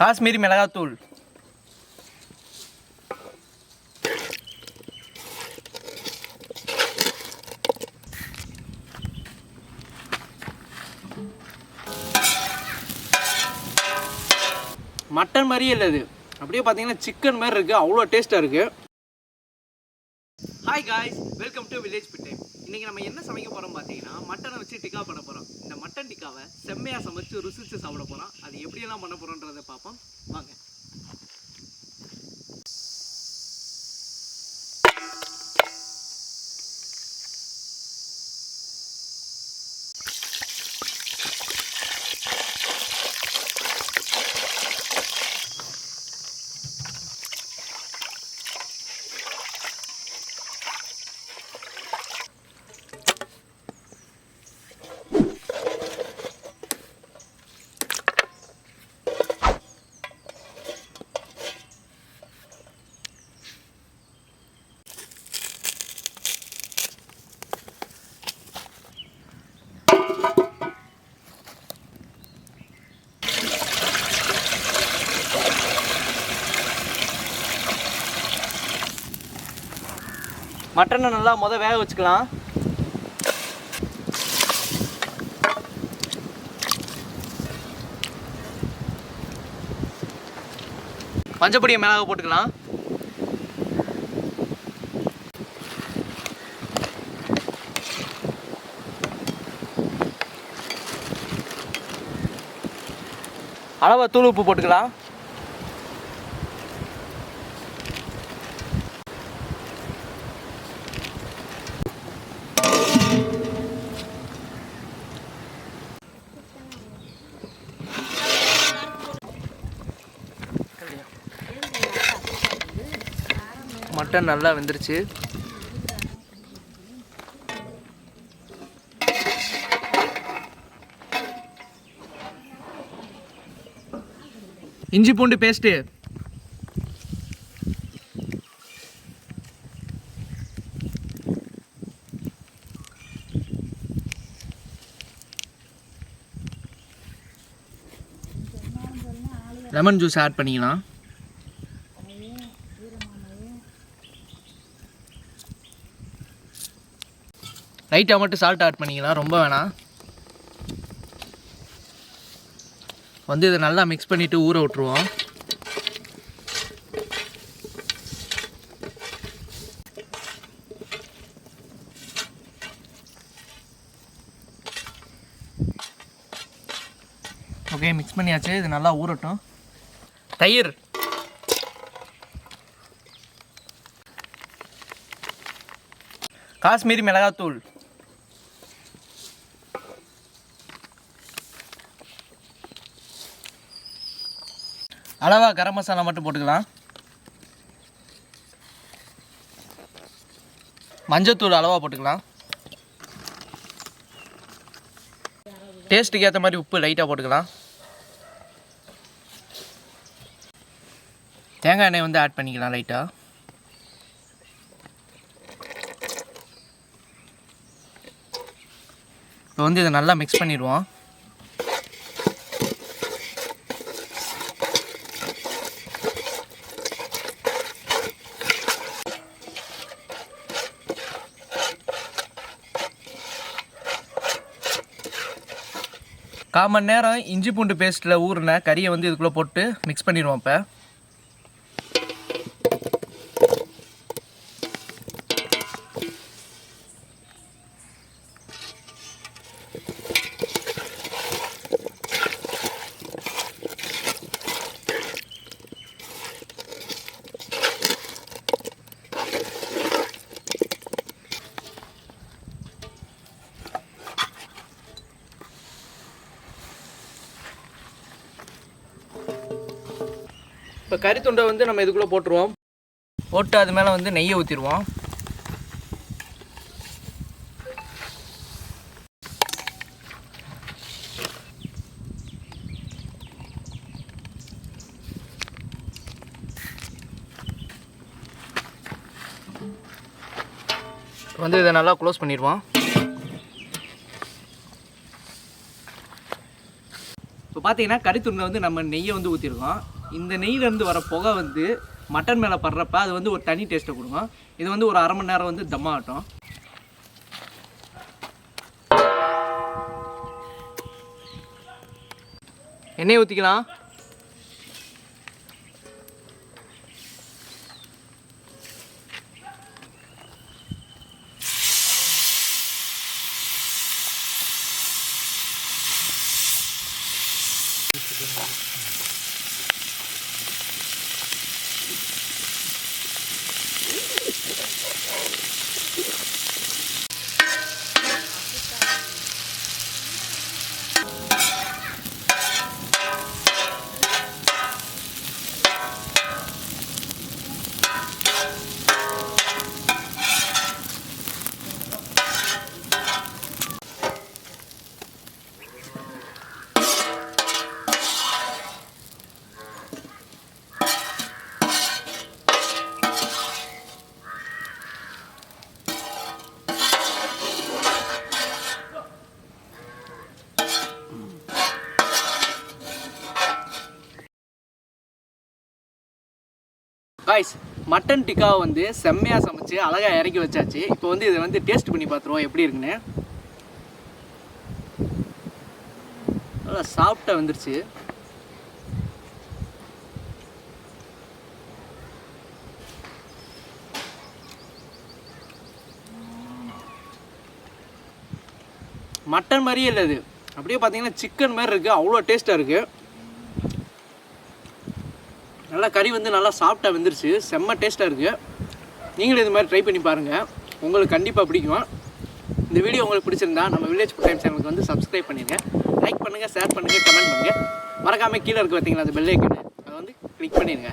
காஷ்மீரி மிளகாத்தூள். மட்டன் மாதிரியே இல்லை இது. அப்படியே பார்த்தீங்கன்னா சிக்கன் மாதிரி இருக்குது அவ்வளோ டேஸ்ட்டாக இருக்குது hi guys welcome to village பிட்டை இன்னைக்கு நம்ம என்ன சமைக்க போறோம் பார்த்தீங்கன்னா மட்டனை வச்சு டிக்கா பண்ண போறோம். இந்த மட்டன் டிக்காவை செம்மையாக சமைச்சு ருசிச்சு சாப்பிட போறோம். அது எப்படியெல்லாம் பண்ண போகிறோன்றதை பார்ப்போம். வாங்க. மட்டனை நல்லா முத வேக வச்சுக்கலாம். மஞ்சப்பொடியை மிளகா போட்டுக்கலாம். அளவா தூள் உப்பு போட்டுக்கலாம். முட்டை நல்லா வெந்துருச்சு. இஞ்சி பூண்டு பேஸ்ட்டு லெமன் ஜூஸ் ஆட் பண்ணிக்கலாம். லைட்டாக மட்டும் சால்ட் ஆட் பண்ணிக்கலாம் ரொம்ப வேணாம். வந்து இதை நல்லா மிக்ஸ் பண்ணிவிட்டு ஊற விட்ருவோம் ஓகே மிக்ஸ் பண்ணியாச்சு. இது நல்லா ஊறட்டும். தயிர். காஷ்மீரி மிளகாத்தூள். அளவா கரம் மசாலா மட்டும் போட்டுக்கலாம். மஞ்சத்தூள் அளவாக போட்டுக்கலாம். டேஸ்ட்டுக்கு ஏற்ற மாதிரி உப்பு லைட்டாக போட்டுக்கலாம். தேங்காய் எண்ணெய் வந்து ஆட் பண்ணிக்கலாம் லைட்டாக இப்போ வந்து இதை நல்லா மிக்ஸ் பண்ணிடுவோம். கால் மணி நேரம் இஞ்சி பூண்டு பேஸ்ட்டில் ஊறின கறியை வந்து இதுக்குள்ளே போட்டு மிக்ஸ் பண்ணிடுவோம் இப்போ. இப்போ கறி துண்டை வந்து நம்ம இதுக்குள்ளே போட்டுருவோம். போட்டு அது மேலே வந்து நெய்யை ஊற்றிடுவோம் வந்து இதை நல்லா க்ளோஸ் பண்ணிடுவோம். இப்போ பார்த்தீங்கன்னா கறித்துண்டை வந்து நம்ம நெய்யை வந்து ஊற்றிருக்கோம் இந்த நெய்லேருந்து வர புகை வந்து மட்டன் மேலே படுறப்ப அது வந்து ஒரு தனி டேஸ்ட்டை கொடுக்கும். இது வந்து ஒரு அரை மணி நேரம் வந்து தம்மாகட்டும் எண்ணெய் ஊற்றிக்கலாம் காய்ஸ் மட்டன் டிக்காவை வந்து செம்மையாக சமைச்சு அழகாக இறக்கி வச்சாச்சு. இப்போ வந்து இதை வந்து டேஸ்ட் பண்ணி பார்த்துருவோம். எப்படி இருக்குன்னு. நல்லா சாஃப்டாக வந்துருச்சு. மட்டன் மாதிரியே இல்லை இது. அப்படியே பார்த்தீங்கன்னா சிக்கன் மாதிரி இருக்குது அவ்வளோ டேஸ்ட்டாக இருக்குது நல்லா கறி வந்து நல்லா சாஃப்டாக வெந்துருச்சு. செம்ம டேஸ்ட்டாக இருக்குது நீங்களும் இது மாதிரி ட்ரை பண்ணி பாருங்கள் உங்களுக்கு கண்டிப்பாக பிடிக்கும். இந்த வீடியோ உங்களுக்கு பிடிச்சிருந்தா நம்ம வில்லேஜ் டைம் சேனலுக்கு வந்து சப்ஸ்கிரைப் பண்ணிடுங்க லைக் பண்ணுங்கள் ஷேர் பண்ணுங்கள் கமெண்ட் பண்ணுங்கள் மறக்காமல் கீழே இருக்க பார்த்தீங்களா அந்த பெல் அதை வந்து கிளிக் பண்ணிடுங்க